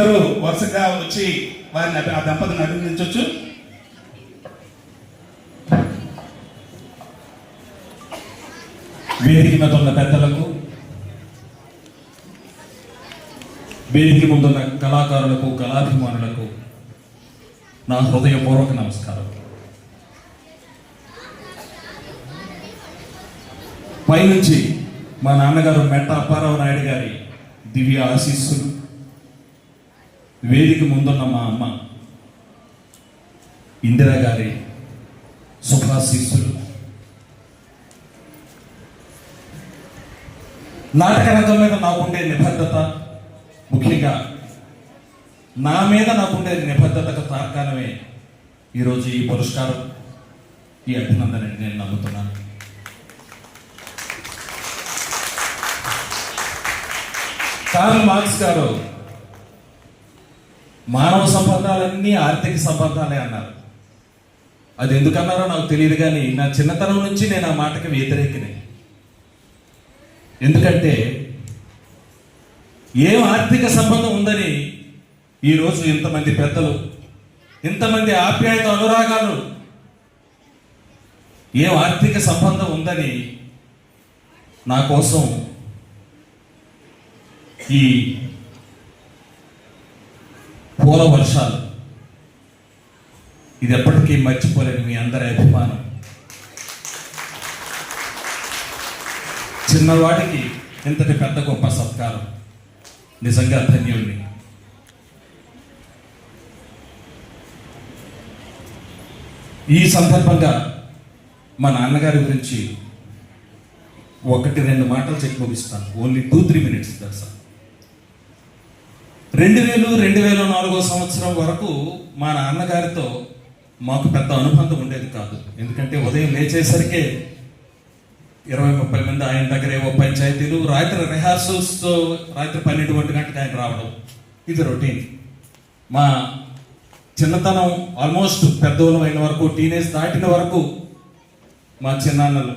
అందరూ వరుసగా వచ్చి వారిని ఆ దంపతిని అభినందించవచ్చు. వేదిక మీద ఉన్న పెద్దలకు వేదిక ముందున్న కళాకారులకు కళాభిమానులకు నా హృదయపూర్వక నమస్కారం పైనుంచి మా నాన్నగారు మెట్ట అప్పారావు నాయుడు గారి దివ్య ఆశీస్సులు. వేదిక ముందున్న మా అమ్మ ఇందిరా గారి శుభాశీస్సులు నాటక రంగం మీద నాకుండే నిబద్ధత ముఖ్యంగా నా మీద నాకుండే నిబద్ధతకు తార్కాణమే ఈరోజు ఈ పురస్కారం. ఈ అభినందన నేను నమ్ముతున్నాను. కార్ల్ మార్క్స్ గారు మానవ సంబంధాలన్నీ ఆర్థిక సంబంధాలే అన్నారు. అది ఎందుకన్నారో నాకు తెలియదు కానీ నా చిన్నతనం నుంచి నేను ఆ మాటకి వ్యతిరేకిని. ఎందుకంటే ఏం ఆర్థిక సంబంధం ఉందని ఈరోజు ఇంతమంది పెద్దలు ఇంతమంది ఆప్యాయత అనురాగాలు ఏం ఆర్థిక సంబంధం ఉందని నా కోసం ఈ పూల వర్షాలు. ఇది ఎప్పటికీ మర్చిపోలేని మీ అందరి అభిమానం. చిన్నవాడికి ఇంతటి పెద్ద గొప్ప సత్కారం. నిజంగా ధన్యుణ్ణి. ఈ సందర్భంగా మా నాన్నగారి గురించి ఒకటి రెండు మాటలు చెప్పి ముగిస్తాను. ఓన్లీ టూ త్రీ మినిట్స్ దర్శనం రెండు వేలు రెండు వేల నాలుగో సంవత్సరం వరకు మా నాన్నగారితో మాకు పెద్ద అనుబంధం ఉండేది కాదు. ఎందుకంటే ఉదయం లేచేసరికే ఇరవై ముప్పై మంది ఆయన దగ్గర ఏవో పంచాయతీలు రాత్రి రిహార్సల్స్ రాత్రి పన్నెండు ఒంటి గంటకి ఆయన రావడం. ఇది రొటీన్. మా చిన్నతనం ఆల్మోస్ట్ పెద్దోళ్ళం అయిన వరకు టీనేజ్ దాటిన వరకు మా చిన్నాన్నలు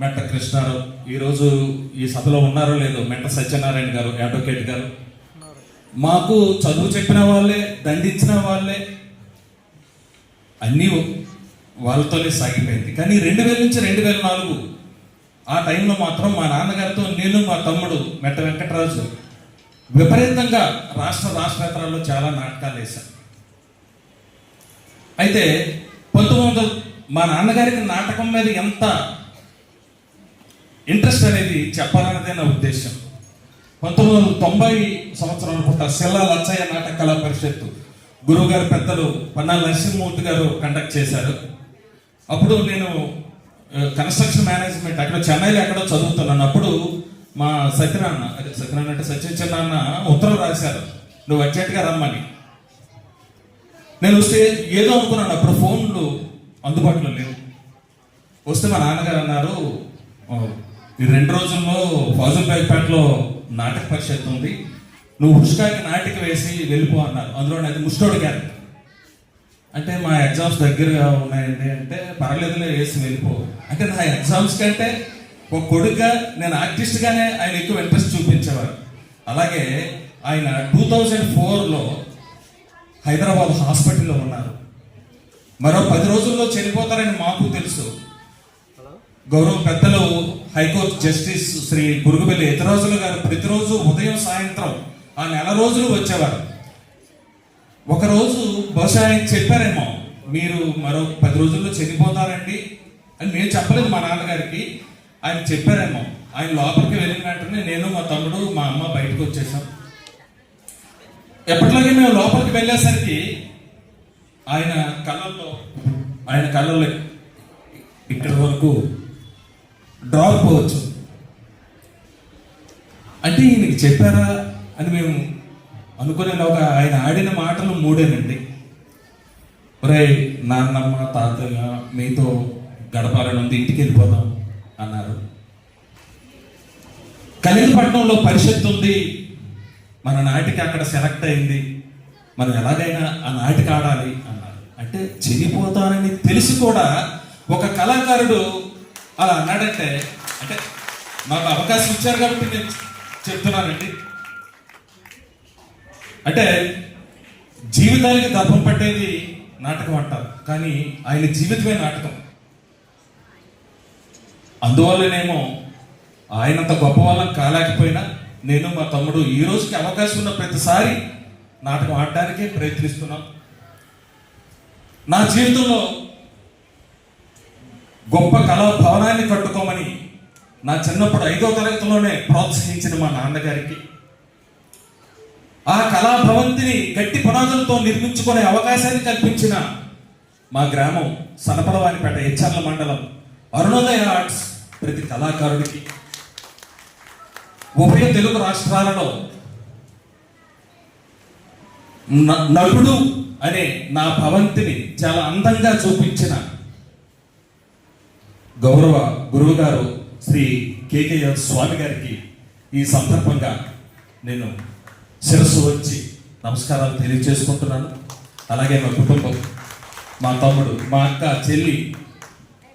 మెట్ట కృష్ణారావు. ఈరోజు ఈ సభలో ఉన్నారో లేదో మెట్ట సత్యనారాయణ గారు అడ్వకేట్ గారు. మాకు చదువు చెప్పిన వాళ్ళే దండించిన వాళ్ళే. అన్నీ వాళ్ళతోనే సాగిపోయింది. కానీ రెండు వేల నుంచి రెండు వేల నాలుగు ఆ టైంలో మాత్రం మా నాన్నగారితో నేను మా తమ్ముడు మెట్ట వెంకటరాజు విపరీతంగా రాష్ట్ర రాష్ట్రేతరాల్లో చాలా నాటకాలు వేశాం. అయితే పంతొమ్మిది వందల మా నాన్నగారికి నాటకం మీద ఎంత ఇంట్రెస్ట్ అనేది చెప్పాలన్నదే నా ఉద్దేశం. పంతొమ్మిది వందల తొంభై సంవత్సరం అనుకుంటా సిల్లా లచ్చయ్య నాటక కళా పరిషత్తు. గురువు గారు పెద్దలు పన్నాల నరసింహమూర్తి గారు కండక్ట్ చేశారు. అప్పుడు నేను కన్స్ట్రక్షన్ మేనేజ్మెంట్ అక్కడ చెన్నైలో ఎక్కడో చదువుతున్నాను. అప్పుడు మా సత్యనాన్న అదే సత్యనాన్న అంటే సత్య చిన్నాన్న ఉత్తరం రాశారు. నువ్వు అర్జెంట్గా రమ్మని. నేను వస్తే ఏదో అనుకున్నాను. అప్పుడు ఫోన్లు అందుబాటులో లేవు. వస్తే మా నాన్నగారు అన్నారు ఈ రెండు రోజుల్లో ఫాజుల్పేటలో నాటక పరిషత్ ఉంది. నువ్వు హుష్కాకి నాటిక వేసి వెళ్ళిపో అన్నారు. అందులో అయితే ముష్టోడు గారు. అంటే మా ఎగ్జామ్స్ దగ్గరగా ఉన్నాయండి. అంటే పర్లేదులే వేసి వెళ్ళిపో. అంటే నా ఎగ్జామ్స్ కంటే ఒక కొడుగ్గా నేను ఆర్టిస్ట్గానే ఆయన ఎక్కువ ఇంట్రెస్ట్ చూపించేవారు. అలాగే ఆయన టూ థౌజండ్ ఫోర్లో హైదరాబాద్ హాస్పిటల్లో ఉన్నారు. మరో పది రోజుల్లో చనిపోతారని మాకు తెలుసు. గౌరవ పెద్దలు high court justice Shri Gurugubelli Yatirajulu గారు ప్రతిరోజు ఉదయం సాయంత్రం ఆ నెల రోజులు వచ్చేవారు. ఒకరోజు బహుశా ఆయన చెప్పారేమో మీరు మరో పది రోజుల్లో చనిపోతారండి అని నేను చెప్పలేదు మా నాన్నగారికి. ఆయన చెప్పారేమో ఆయన లోపలికి వెళ్ళిన వెంటనే నేను మా తమ్ముడు మా అమ్మ బయటకు వచ్చేసాం ఎప్పటిలాగే మేము లోపలికి వెళ్ళేసరికి ఆయన కళ్ళల్లో ఆయన కళ్ళల్లో ఇక్కడి వరకు డ్రాప్ పోవచ్చు అంటే ఈయనకి చెప్పారా అని మేము అనుకునేలోగా ఆయన ఆడిన మాటలు మూడేనండి. ఒరే నాన్నమ్మ తాతయ్య మీతో గడపాలని ఉంది ఇంటికి వెళ్ళిపోదాం అన్నారు. కలిగిపట్నంలో పరిషత్ ఉంది. మన నాటికి అక్కడ సెలెక్ట్ అయింది. మనం ఎలాగైనా ఆ నాటికి ఆడాలి అన్నారు. అంటే చనిపోతానని తెలిసి కూడా ఒక కళాకారుడు అలా అన్నాడంటే అంటే నాకు అవకాశం ఇచ్చారు కాబట్టి నేను చెప్తున్నానండి. అంటే జీవితానికి దర్భం పట్టేది నాటకం అంటారు కానీ ఆయన జీవితమే నాటకం. అందువల్లనేమో ఆయనంత గొప్ప వాళ్ళం కాలేకపోయినా నేను మా తమ్ముడు ఈ రోజుకి అవకాశం ఉన్న ప్రతిసారి నాటకం ఆడడానికే ప్రయత్నిస్తున్నాం. నా జీవితంలో గొప్ప కళా భవనాన్ని కట్టుకోమని నా చిన్నప్పుడు ఐదో తరగతిలోనే ప్రోత్సహించిన మా నాన్నగారికి. ఆ కళా భవంతిని గట్టి పునాదులతో నిర్మించుకునే అవకాశాన్ని కల్పించిన మా గ్రామం సనపలవానిపేట హెచ్చర్ల మండలం అరుణోదయ ఆర్ట్స్ ప్రతి కళాకారుడికి. ఉభయ తెలుగు రాష్ట్రాలలో న- అనే నా భవంతిని చాలా అందంగా చూపించిన గౌరవ గురువు గారు శ్రీ కేకేఎల్ స్వామి గారికి ఈ సందర్భంగా నేను శిరస్సు వచ్చి నమస్కారాలు తెలియజేసుకుంటున్నాను. అలాగే మా కుటుంబం మా తమ్ముడు మా అక్క చెల్లి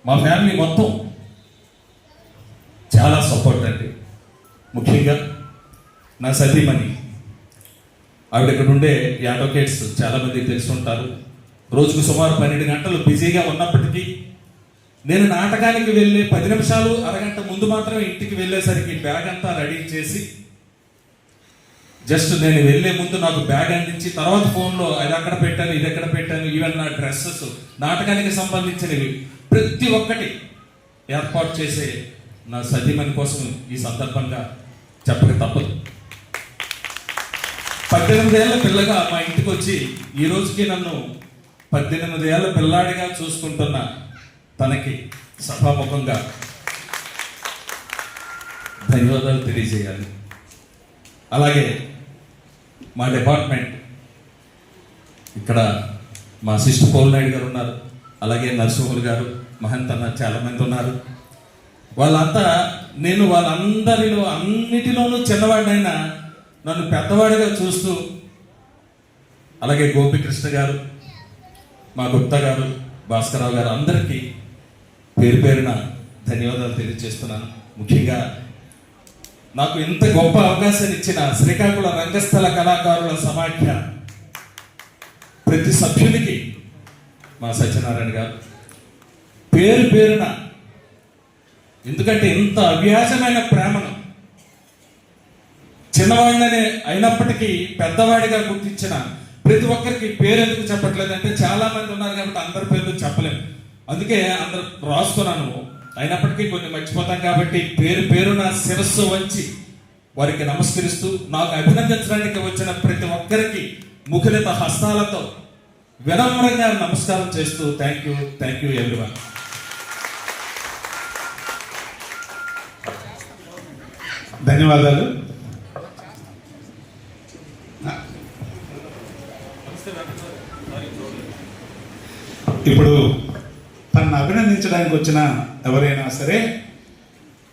మా ఫ్యామిలీ మొత్తం చాలా సపోర్ట్ అండి. ముఖ్యంగా నా సతీమణి. ఆవిడ ఇక్కడ ఉండే ఈ అడ్వకేట్స్ చాలామందికి తెలుసుంటారు. రోజుకు సుమారు పన్నెండు గంటలు బిజీగా ఉన్నప్పటికీ నేను నాటకానికి వెళ్ళే పది నిమిషాలు అరగంట ముందు మాత్రమే ఇంటికి వెళ్ళేసరికి బ్యాగ్ అంతా రెడీ చేసి జస్ట్ నేను వెళ్ళే ముందు నాకు బ్యాగ్ అందించి తర్వాత ఫోన్లో అది అక్కడ పెట్టాను ఇది ఎక్కడ పెట్టాను ఈవెన్ నా డ్రెస్సెస్ నాటకానికి సంబంధించినవి ప్రతి ఒక్కటి ఏర్పాటు చేసే నా సతీమణి కోసం ఈ సందర్భంగా చెప్పక తప్పదు. పద్దెనిమిది ఏళ్ళ పిల్లగా మా ఇంటికి వచ్చి ఈ రోజుకి నన్ను పద్దెనిమిది ఏళ్ళ పిల్లాడిగా చూసుకుంటున్నా. తనకి సభాముఖంగా ధన్యవాదాలు తెలియజేయాలి. అలాగే మా డిపార్ట్మెంట్ ఇక్కడ మా సిస్టర్ పోల్నాయుడు గారు ఉన్నారు. అలాగే నరసింహులు గారు మహంత్ అన్న చాలామంది ఉన్నారు. వాళ్ళంతా నేను వాళ్ళందరిలో అన్నిటిలోనూ చిన్నవాడినైనా నన్ను పెద్దవాడిగా చూస్తూ అలాగే గోపికృష్ణ గారు మా గుప్తా గారు భాస్కరరావు గారు అందరికీ పేరు పేరున ధన్యవాదాలు తెలియజేస్తున్నాను. ముఖ్యంగా నాకు ఇంత గొప్ప అవకాశాన్ని ఇచ్చిన శ్రీకాకుళం రంగస్థల కళాకారుల సమాఖ్య ప్రతి సభ్యునికి మా సత్యనారాయణ గారు. పేరు పేరున ఎందుకంటే ఇంత అవ్యాజమైన ప్రేమను చిన్నవాడిననే అయినప్పటికీ పెద్దవాడిగా గుర్తించిన ప్రతి ఒక్కరికి పేరు ఎందుకు చెప్పట్లేదంటే చాలా మంది ఉన్నారు కాబట్టి అందరి పేర్లు చెప్పలేము అందుకే అందరు రాసుకున్నాను అయినప్పటికీ కొన్ని మర్చిపోతాం కాబట్టి పేరు పేరున శిరస్సు వంచి వారికి నమస్కరిస్తూ నాకు అభినందించడానికి వచ్చిన ప్రతి ఒక్కరికి ముఖలిత హస్తాలతో వినమ్రంగా నమస్కారం చేస్తూ thank you thank you everyone ధన్యవాదాలు. ఇప్పుడు తనను వచ్చిన ఎవరైనా సరే